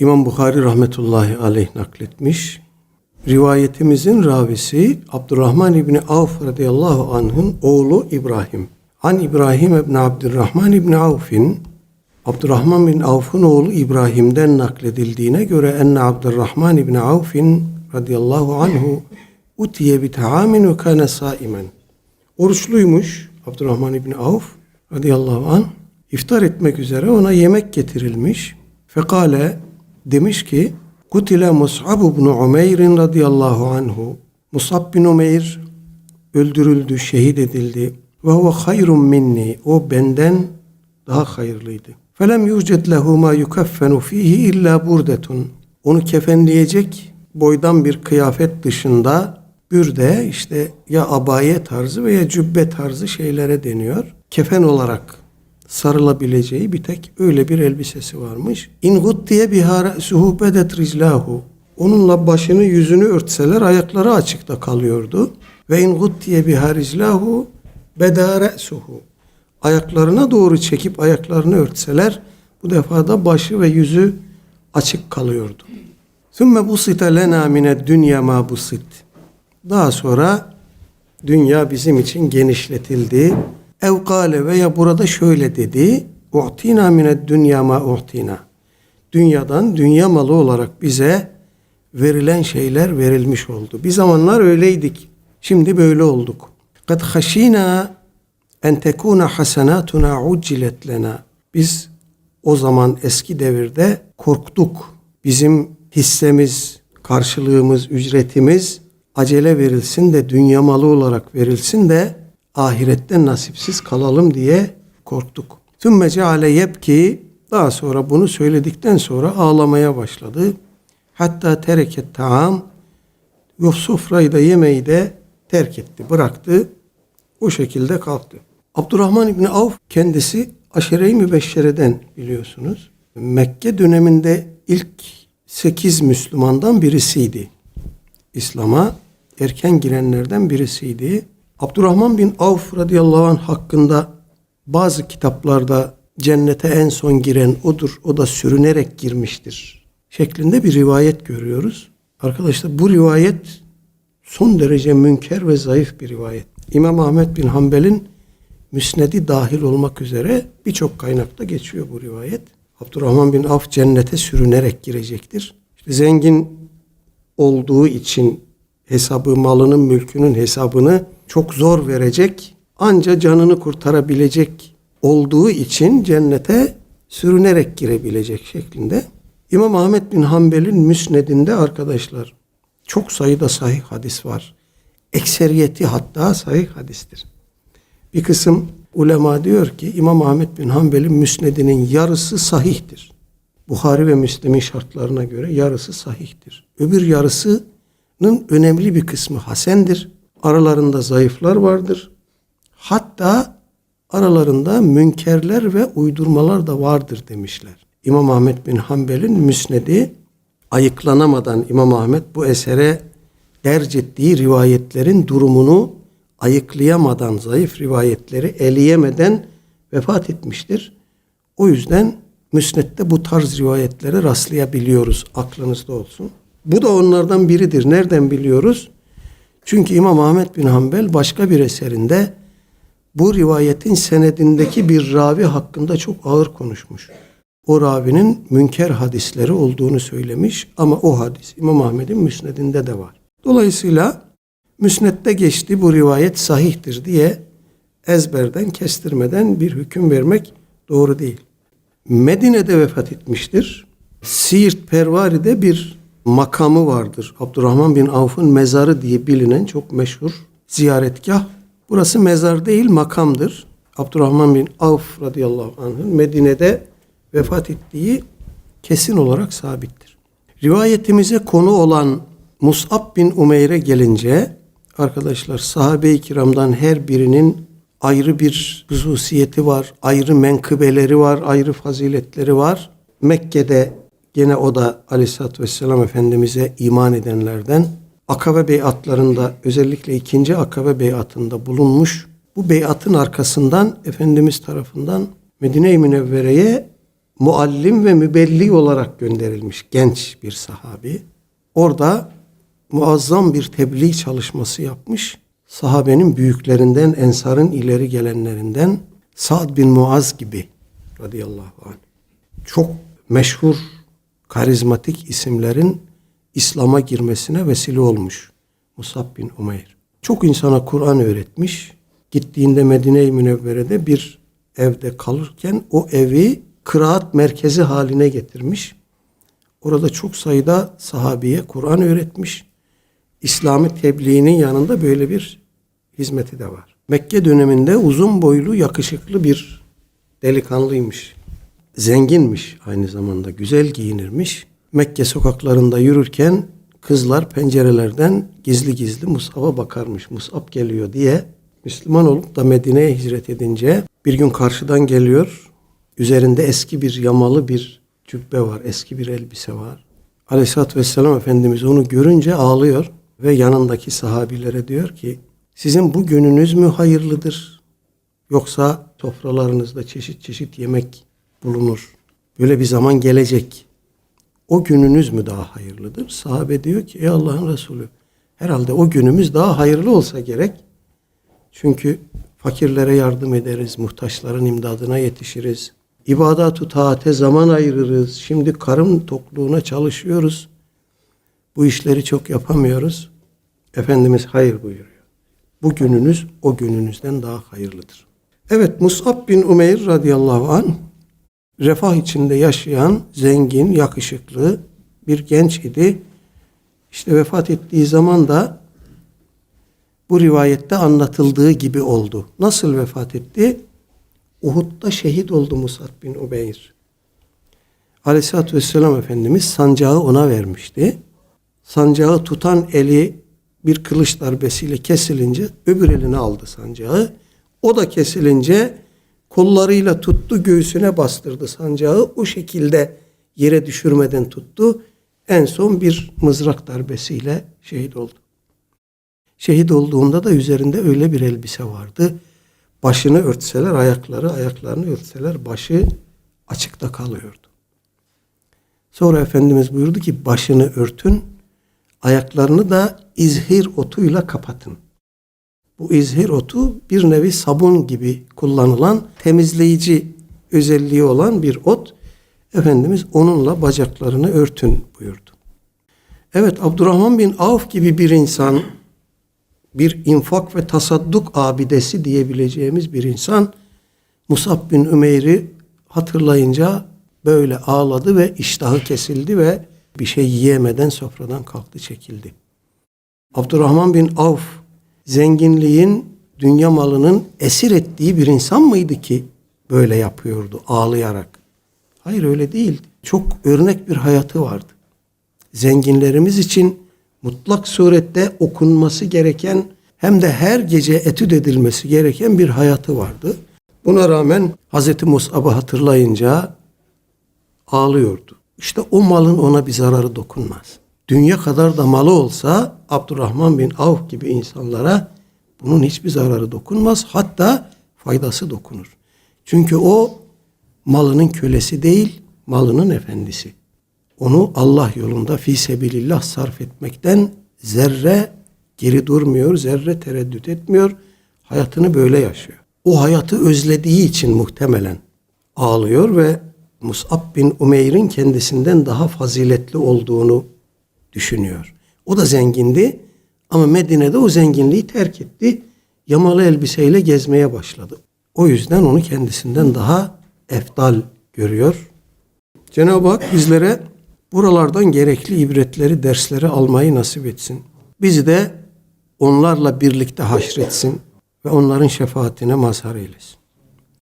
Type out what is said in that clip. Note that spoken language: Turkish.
İmam Bukhari rahmetullahi aleyh nakletmiş. Rivayetimizin ravisi Abdurrahman İbni Avf radıyallahu anh'ın oğlu İbrahim. An İbrahim İbni Abdurrahman İbni Avf'in Abdurrahman bin Avf'ın oğlu İbrahim'den nakledildiğine göre enne Abdurrahman İbni Avf'in radıyallahu anhu utiye bi taamin ve kâne saimen. Oruçluymuş Abdurrahman İbni Avf radıyallahu anh. İftar etmek üzere ona yemek getirilmiş. Fekale demiş ki Kutile Mus'ab ibn Umeyr radıyallahu anhu. Mus'ab bin Umeyr öldürüldü, şehit edildi. Ve huve hayrun minni. O benden daha hayırlıydı. Felem yuced lehu ma yukeffenu fihi illa burdetun. Onu kefenleyecek boydan bir kıyafet dışında bürde işte ya abaye tarzı veya cübbe tarzı şeylere deniyor. Kefen olarak sarılabileceği bir tek öyle bir elbisesi varmış. İn guttiye bihara suhu bedet rizlahu. Onunla başını yüzünü örtseler ayakları açıkta kalıyordu. Ve in guttiye biha rizlahu bedare suhu. Ayaklarına doğru çekip ayaklarını örtseler bu defa da başı ve yüzü açık kalıyordu. Sümme busita lena mined dünya ma busit. Daha sonra dünya bizim için genişletildi. Ev kâle veya burada şöyle dedi. U'tina mined dünya ma u'tina. Dünyadan dünya malı olarak bize verilen şeyler verilmiş oldu. Bir zamanlar öyleydik. Şimdi böyle olduk. Kad haşina en tekuna hasenatuna uccilet lena. Biz o zaman eski devirde korktuk. Bizim hissemiz, karşılığımız, ücretimiz acele verilsin de dünya malı olarak verilsin de ahiretten nasipsiz kalalım diye korktuk. Sümme ceale yebki daha sonra bunu söyledikten sonra ağlamaya başladı. Hatta tereket taam sofrayı da yemeği de terk etti, bıraktı. O şekilde kalktı. Abdurrahman İbni Avf kendisi aşere-i mübeşşereden biliyorsunuz. Mekke döneminde ilk sekiz Müslümandan birisiydi. İslam'a erken girenlerden birisiydi. Abdurrahman bin Avf radıyallahu anh hakkında bazı kitaplarda cennete en son giren odur, o da sürünerek girmiştir şeklinde bir rivayet görüyoruz. Arkadaşlar bu rivayet son derece münker ve zayıf bir rivayet. İmam Ahmet bin Hanbel'in müsnedi dahil olmak üzere birçok kaynakta geçiyor bu rivayet. Abdurrahman bin Avf cennete sürünerek girecektir. İşte zengin olduğu için hesabı, malının, mülkünün hesabını çok zor verecek, anca canını kurtarabilecek olduğu için cennete sürünerek girebilecek şeklinde. İmam Ahmet bin Hanbel'in müsnedinde arkadaşlar çok sayıda sahih hadis var. Ekseriyeti hatta sahih hadistir. Bir kısım ulema diyor ki İmam Ahmet bin Hanbel'in müsnedinin yarısı sahihtir. Buhari ve Müslim'in şartlarına göre yarısı sahihtir. Öbür yarısının önemli bir kısmı hasendir. Aralarında zayıflar vardır. Hatta aralarında münkerler ve uydurmalar da vardır demişler. İmam Ahmet bin Hanbel'in müsnedi ayıklanamadan İmam Ahmet bu esere derc ettiği rivayetlerin durumunu ayıklayamadan, zayıf rivayetleri eleyemeden vefat etmiştir. O yüzden müsnette bu tarz rivayetlere rastlayabiliyoruz. Aklınızda olsun. Bu da onlardan biridir. Nereden biliyoruz? Çünkü İmam Ahmet bin Hanbel başka bir eserinde bu rivayetin senedindeki bir ravi hakkında çok ağır konuşmuş. O ravinin münker hadisleri olduğunu söylemiş ama o hadis İmam Ahmet'in müsnedinde de var. Dolayısıyla müsnette geçti bu rivayet sahihtir diye ezberden kestirmeden bir hüküm vermek doğru değil. Medine'de vefat etmiştir. Siirt Pervari'de bir makamı vardır. Abdurrahman bin Avf'ın mezarı diye bilinen çok meşhur ziyaretgah. Burası mezar değil makamdır. Abdurrahman bin Avf radıyallahu anh'ın Medine'de vefat ettiği kesin olarak sabittir. Rivayetimize konu olan Mus'ab bin Umeyr'e gelince arkadaşlar sahabe-i kiramdan her birinin ayrı bir hususiyeti var, ayrı menkıbeleri var, ayrı faziletleri var. Mekke'de gene o da Aleyhisselatü Vesselam Efendimiz'e iman edenlerden Akabe beyatlarında özellikle ikinci Akabe beyatında bulunmuş. Bu beyatın arkasından Efendimiz tarafından Medine-i Münevvere'ye muallim ve mübelli olarak gönderilmiş genç bir sahabi. Orada muazzam bir tebliğ çalışması yapmış. Sahabenin büyüklerinden, ensarın ileri gelenlerinden Sa'd bin Muaz gibi radıyallahu anh. Çok meşhur, karizmatik isimlerin İslam'a girmesine vesile olmuş. Musab bin Umeyr. Çok insana Kur'an öğretmiş. Gittiğinde Medine-i Münevvere'de bir evde kalırken o evi kıraat merkezi haline getirmiş. Orada çok sayıda sahabiye Kur'an öğretmiş. İslami tebliğinin yanında böyle bir hizmeti de var. Mekke döneminde uzun boylu, yakışıklı bir delikanlıymış. Zenginmiş aynı zamanda, güzel giyinirmiş. Mekke sokaklarında yürürken kızlar pencerelerden gizli gizli Musab'a bakarmış. Musab geliyor diye. Müslüman olup da Medine'ye hicret edince bir gün karşıdan geliyor. Üzerinde eski bir yamalı bir cübbe var, eski bir elbise var. Aleyhisselatü Vesselam Efendimiz onu görünce ağlıyor ve yanındaki sahabilere diyor ki sizin bu gününüz mü hayırlıdır yoksa sofralarınızda çeşit çeşit yemek bulunur. Böyle bir zaman gelecek. O gününüz mü daha hayırlıdır? Sahabe diyor ki ey Allah'ın Resulü herhalde o günümüz daha hayırlı olsa gerek. Çünkü fakirlere yardım ederiz, muhtaçların imdadına yetişiriz. İbadat-ı taate zaman ayırırız. Şimdi karın tokluğuna çalışıyoruz. Bu işleri çok yapamıyoruz. Efendimiz hayır buyuruyor. Bu gününüz o gününüzden daha hayırlıdır. Evet Mus'ab bin Umeyr radıyallahu an refah içinde yaşayan zengin, yakışıklı bir genç idi. İşte vefat ettiği zaman da bu rivayette anlatıldığı gibi oldu. Nasıl vefat etti? Uhud'da şehit oldu Musab bin Umeyr. Aleyhisselatü Vesselam Efendimiz sancağı ona vermişti. Sancağı tutan eli bir kılıç darbesiyle kesilince öbür eline aldı sancağı. O da kesilince kollarıyla tuttu göğsüne bastırdı sancağı. O şekilde yere düşürmeden tuttu. En son bir mızrak darbesiyle şehit oldu. Şehit olduğunda da üzerinde öyle bir elbise vardı. Başını örtseler ayakları, ayaklarını örtseler başı açıkta kalıyordu. Sonra Efendimiz buyurdu ki başını örtün, ayaklarını da izhir otuyla kapatın. Bu izhir otu bir nevi sabun gibi kullanılan temizleyici özelliği olan bir ot. Efendimiz onunla bacaklarını örtün buyurdu. Evet Abdurrahman bin Avf gibi bir insan bir infak ve tasadduk abidesi diyebileceğimiz bir insan Musab bin Ümeyr'i hatırlayınca böyle ağladı ve iştahı kesildi ve bir şey yiyemeden sofradan kalktı çekildi. Abdurrahman bin Avf zenginliğin dünya malının esir ettiği bir insan mıydı ki böyle yapıyordu ağlayarak? Hayır öyle değildi. Çok örnek bir hayatı vardı. Zenginlerimiz için mutlak surette okunması gereken hem de her gece etüt edilmesi gereken bir hayatı vardı. Buna rağmen Hz. Musab'ı hatırlayınca ağlıyordu. İşte o malın ona bir zararı dokunmaz. Dünya kadar da malı olsa Abdurrahman bin Avf gibi insanlara bunun hiçbir zararı dokunmaz. Hatta faydası dokunur. Çünkü o malının kölesi değil, malının efendisi. Onu Allah yolunda fi sebilillah sarf etmekten zerre geri durmuyor, zerre tereddüt etmiyor. Hayatını böyle yaşıyor. O hayatı özlediği için muhtemelen ağlıyor ve Mus'ab bin Umeyr'in kendisinden daha faziletli olduğunu düşünüyor. O da zengindi ama Medine'de o zenginliği terk etti. Yamalı elbiseyle gezmeye başladı. O yüzden onu kendisinden daha efdal görüyor. Cenab-ı Hak bizlere buralardan gerekli ibretleri, dersleri almayı nasip etsin. Bizi de onlarla birlikte haşretsin ve onların şefaatine mazhar eylesin.